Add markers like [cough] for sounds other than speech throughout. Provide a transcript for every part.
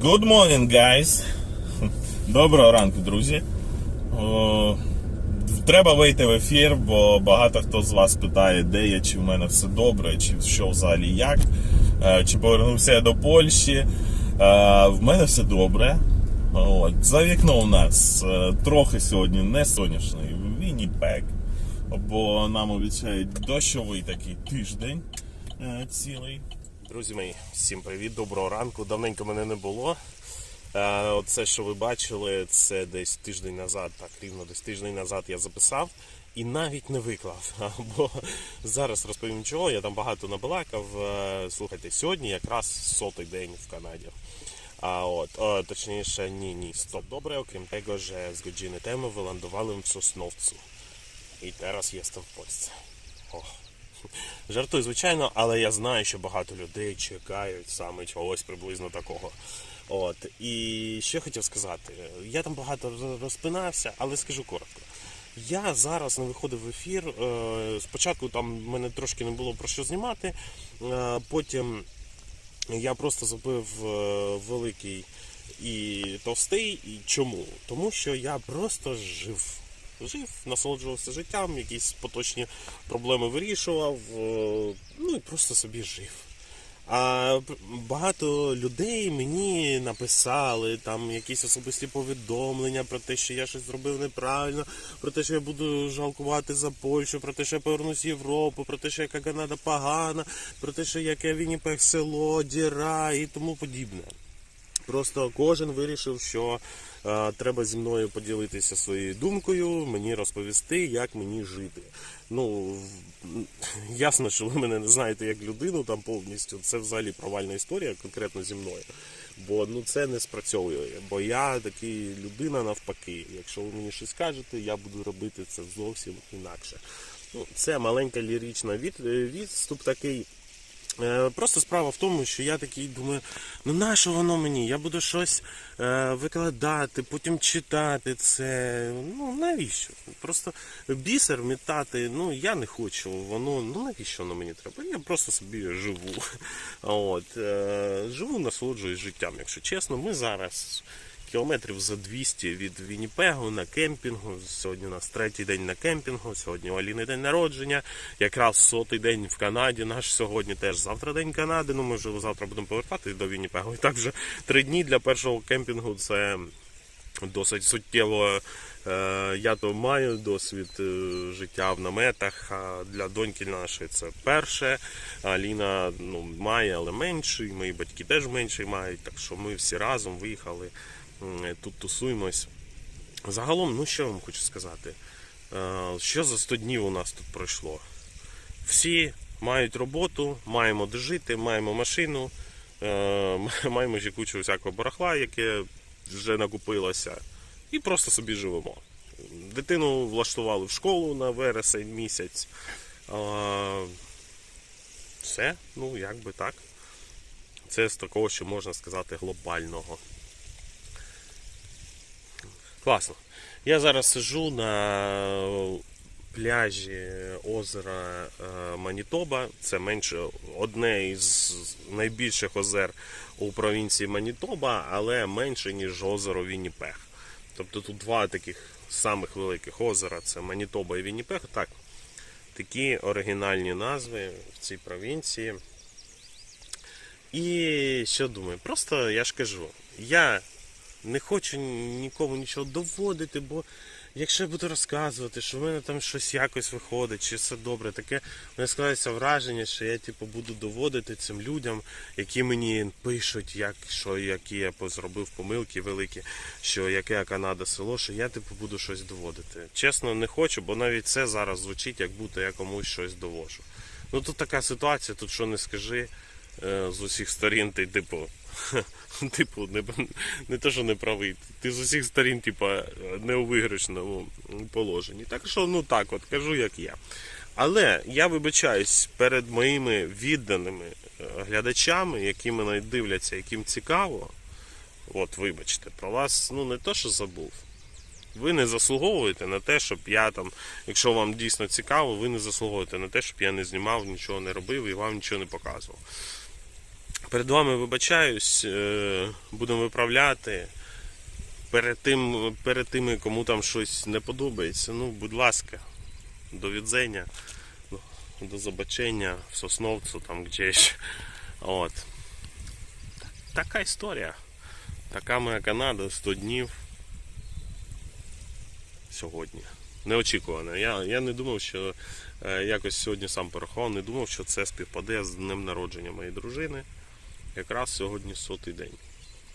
Good morning, guys. Доброго ранку, друзі. Треба вийти в ефір, бо багато хто з вас питає, де я, чи в мене все добре, чи що взагалі як, Е, чи повернувся я до Польщі. Е, В мене все добре. От. За вікном у нас е, трохи сьогодні не сонячний Вінніпек, бо нам обіцяють дощовий такий тиждень цілий. Друзі мої, всім привіт, доброго ранку. Давненько мене не було. Е, Оце, що ви бачили, це десь тиждень назад, так рівно десь тиждень назад я записав і навіть не виклав. [laughs] Бо зараз розповім чого, я там багато набалакав. Е, Слухайте, сьогодні якраз сотий день в Канаді. A od, o, точніше, ні, ні, стоп. Добре, окрім tego, że z godziny temu wylądowałem w Sosnowcu. І teraz jestem w Polsce. О. Жартую, звичайно, але я знаю, що багато людей чекають саме чогось приблизно такого. От. І що хотів сказати, я там багато розпинався, але скажу коротко. Я зараз не виходив в ефір. е, Спочатку там в мене трошки не було про що знімати, е, потім я просто забив е, великий і товстий. І чому? Тому що я просто жив. Жив, насолоджувався життям, якісь поточні проблеми вирішував, е, ну і просто собі жив. А багато людей мені написали там якісь особисті повідомлення про те, що я щось зробив неправильно, про те, що я буду жалкувати за Польщу, про те, що я повернусь в Європу, про те, що яка Канада погана, про те, що яке Вінніпех село, діра і тому подібне. Просто кожен вирішив, що е, треба зі мною поділитися своєю думкою, мені розповісти, як мені жити. Ну ясно, що ви мене не знаєте як людину там повністю. Це взагалі провальна історія конкретно зі мною. Бо ну це не спрацьовує. Бо я такий людина навпаки. Якщо ви мені щось кажете, я буду робити це зовсім інакше. Ну, це маленька лірична від, відступ такий. Е, Просто справа в тому, що я такий думаю, ну нащо воно мені? Я буду щось е, викладати, потім читати це. Ну навіщо? Просто бісер мітати, ну я не хочу. Воно, ну навіщо воно мені треба? Я просто собі живу. [laughs] От, е, живу, насолоджуюсь життям, якщо чесно. Ми зараз кілометрів за 200 від Вінніпегу на кемпінгу. Сьогодні у нас третій день на кемпінгу, сьогодні у Аліни день народження, якраз сотий день в Канаді. Наш сьогодні теж завтра день Канади. Ну ми вже завтра будемо повертатись до Вінніпегу. І так вже три дні для першого кемпінгу це досить суттєво. Е, Я то маю досвід е, життя в наметах. А для доньки нашої це перше. Аліна ну, має, але менший. Мої батьки теж менший мають. Так що ми всі разом виїхали. М, Тут тусуємось. Загалом, ну що я вам хочу сказати? Е, Що за 100 днів у нас тут пройшло? Всі мають роботу, маємо де жити, маємо машину, е, [laughs] маємо ще кучу всякого барахла, яке вже накупилося, і просто собі живемо. Дитину влаштували в школу на вересень місяць. Все, ну як би так. Це з такого, що можна сказати, глобального. Класно. Я зараз сижу на пляжі озера е, Манітоба. Це менше одне із найбільших озер у провінції Манітоба, але менше, ніж озеро Вінніпех. Тобто тут два таких самих великих озера це Манітоба і Вінніпех. Так, такі оригінальні назви в цій провінції. І що думаю? Просто я ж кажу, я не хочу нікому нічого доводити, бо якщо я буду розказувати, що в мене там щось якось виходить, чи все добре, таке мене складається враження, що я типу буду доводити цим людям, які мені пишуть, як що, які я зробив помилки великі, що яке Канада село, що я типу буду щось доводити. Чесно, не хочу, бо навіть це зараз звучить, як будто я комусь щось довожу. Ну тут така ситуація, тут що не скажи з усіх сторін, ти типу. [laughs] Типу, не, не те, що не правий. Ти з усіх сторін, типу, не у виграшному положенні. Так що, ну так, от кажу, як я. Але я вибачаюсь перед моїми відданими е, глядачами, які мене дивляться, яким цікаво. От, вибачте, про вас, ну не то, що забув. Ви не заслуговуєте на те, щоб я там, якщо вам дійсно цікаво, ви не заслуговуєте на те, щоб я не знімав, нічого не робив і вам нічого не показував. Перед вами вибачаюсь, е, будемо виправляти. Перед тим, перед тими, кому там щось не подобається, ну, будь ласка, до відзення, до забачення в Сосновцю, там гdzieś. От. Така історія. Така моя Канада, 100 днів. Сьогодні. Неочікувано. Я, я не думав, що е, якось сьогодні сам порахував, не думав, що це співпаде з днем народження моєї дружини. Якраз сьогодні сотий день.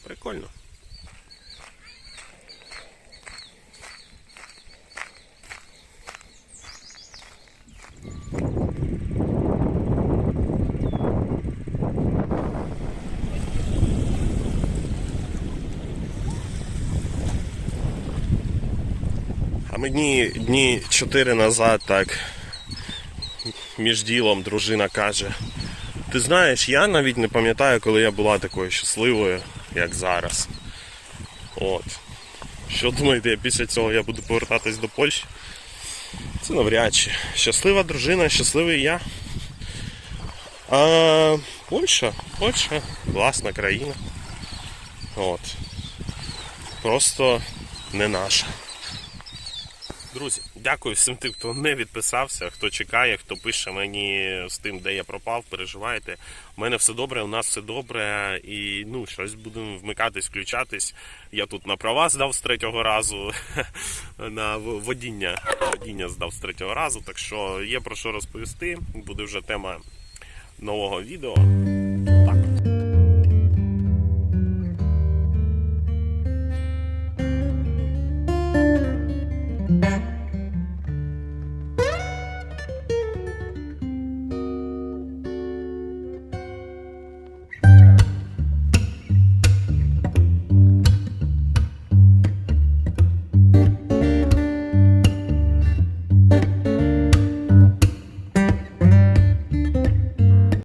Прикольно. А мені дні 4 назад так між ділом дружина каже. Ти знаєш, я навіть не пам'ятаю, коли я була такою щасливою, як зараз. От. Що думаєте, я після цього я буду повертатись до Польщі? Це навряд чи. Щаслива дружина, щасливий я. А Польща, Польща, класна країна. От. Просто не наша. Друзі, дякую всім тим, хто не відписався, хто чекає, хто пише мені з тим, де я пропав, переживайте. У мене все добре, у нас все добре, і ну щось будемо вмикатись, включатись. Я тут на права здав з третього разу, [laughs] на водіння. Водіння здав з третього разу, так що є про що розповісти. Буде вже тема нового відео.